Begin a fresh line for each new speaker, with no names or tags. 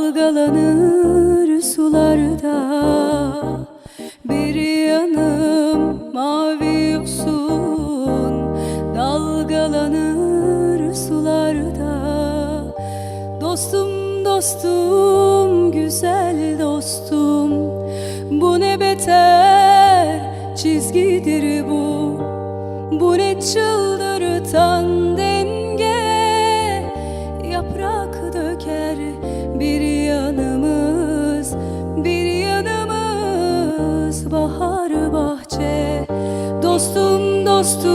dalgalanır sularda. Bir yanım mavi olsun dalgalanır sularda. Dostum dostum güzel dostum bu ne beter çizgidir bu? Bu ne çıldır Döker bir yanımız Bir yanımız bahar bahçe. Dostum dostum